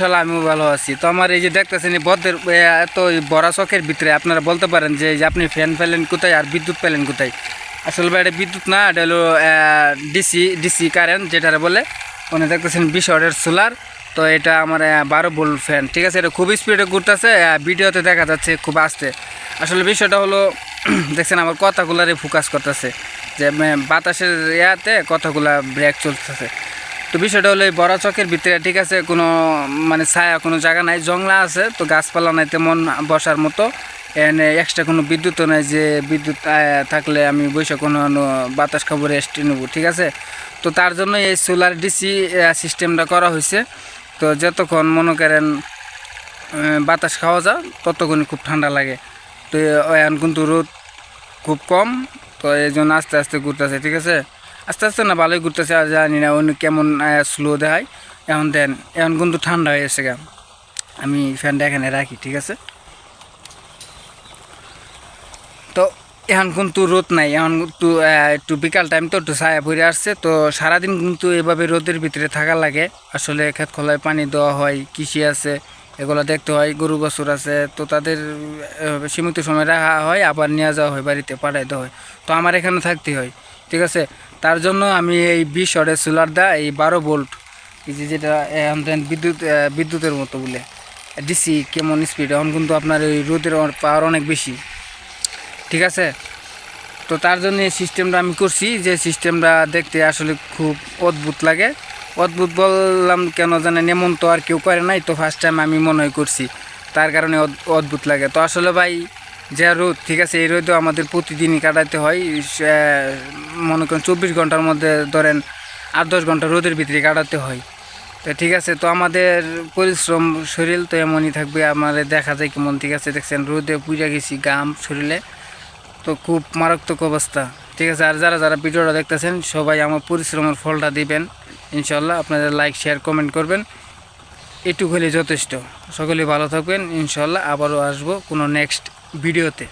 ইনশাল্লাহ আমিও ভালো আছি। তো আমার এই যে দেখতেছেন এই বদ্ধের এত বড়া চকের ভিতরে আপনারা বলতে পারেন যে আপনি ফ্যান পেলেন কোথায় আর বিদ্যুৎ পেলেন কোথায়? আসলে এটা বিদ্যুৎ না, এটা হলো ডিসি ডিসি কারেন্ট যেটারে বলে। উনি দেখতেছেন বিশ ওয়াটের সোলার, তো এটা আমার বারো ভোল্ট ফ্যান। ঠিক আছে, এটা খুব স্পিডে ঘুরতেছে ভিডিওতে দেখা যাচ্ছে খুব আস্তে। আসলে বিষয়টা হলো, দেখছেন আমার কথাগুলারে ফোকাস করতেছে। যে বাতাসের ইয়াতে কথাগুলা ব্রেক চলতেছে। তো বিষয়টা হলো এই বড় চকের ভিতরে, ঠিক আছে, কোনো মানে ছায়া কোনো জায়গা নাই, জংলা আছে, তো গাছপালা নাই তেমন বসার মতো। এনে এক্সট্রা কোনো বিদ্যুৎও নাই যে বিদ্যুৎ থাকলে আমি বসে কোনো বাতাস খাব রেস্ট নেব, ঠিক আছে? তো তার জন্য এই সোলার ডিসি সিস্টেমটা করা হয়েছে। তো যতক্ষণ মনে করেন বাতাস খাওয়া যায়, ততক্ষণই খুব ঠান্ডা লাগে। তো এখন কিন্তু রোদ খুব কম, তো এই জন্য আস্তে আস্তে ঘুরতেছে, ঠিক আছে? আস্তে আস্তে না ভালোই ঘুরতেছে, আর জানি না অন্য কেমন স্লো দেখায়। এখন দেন, এখন কিন্তু ঠান্ডা হয়ে গেছে গা। আমি ফ্যানটা এখানে রাখি, ঠিক আছে? তো এখন কিন্তু রোদ নাই, এখন কিন্তু একটু বিকাল টাইম তো, একটু ছায়া পড়ে আসছে। তো সারাদিন কিন্তু এভাবে রোদের ভিতরে থাকা লাগে। আসলে ক্ষেত খোলায় পানি দেওয়া হয়, কৃষি আছে, এগুলো দেখতে হয়, গরু বছর আছে। তো তাদের সীমিত সময় রাখা হয়, আবার নিয়ে যাওয়া হয়, বাড়িতে পাঠাইতে হয়। তো আমার এখানে থাকতে হয়, ঠিক আছে? তার জন্য আমি এই বিশ অর্ডের সোলার দা, এই বারো এই যে যেটা বিদ্যুৎ বিদ্যুতের মতো বলে ডিসি কেমন স্পিড এখন কিন্তু আপনার এই রোদের পাওয়ার অনেক বেশি। ঠিক আছে? তো তার জন্য এই সিস্টেমটা আমি করছি, যে সিস্টেমটা দেখতে আসলে খুব অদ্ভুত লাগে। অদ্ভুত বললাম কেন জানেন এমন তো আর কেউ করে নাই, তো ফার্স্ট টাইম আমি মনে হয় করছি, তার কারণে অদ- অদ্ভুত লাগে। তো আসলে ভাই যে রোদ, ঠিক আছে, এই রোদও আমাদের প্রতিদিনই কাটাতে হয়। মনে করেন চব্বিশ ঘণ্টার মধ্যে ধরেন আট দশ ঘণ্টা রোদের ভিতরে কাটাতে হয়। তো ঠিক আছে, তো আমাদের পরিশ্রম, শরীর তো এমনই থাকবে, আমাদের দেখা যায় কেমন, ঠিক আছে, দেখছেন রোদে পুজা গেছি গাম শরীরে। তো খুব মারাত্মক অবস্থা, ঠিক আছে, আর যারা যারা ভিডিওটা দেখতেছেন, সবাই আমার পরিশ্রমের ফলটা দিবেন। ইনশাল্লাহ আপনাদের লাইক, শেয়ার, কমেন্ট করবেন। এটুকু হলে যথেষ্ট। সকলে ভালো থাকবেন ইনশাল্লাহ আবারও আসব কোনো নেক্সট ভিডিওতে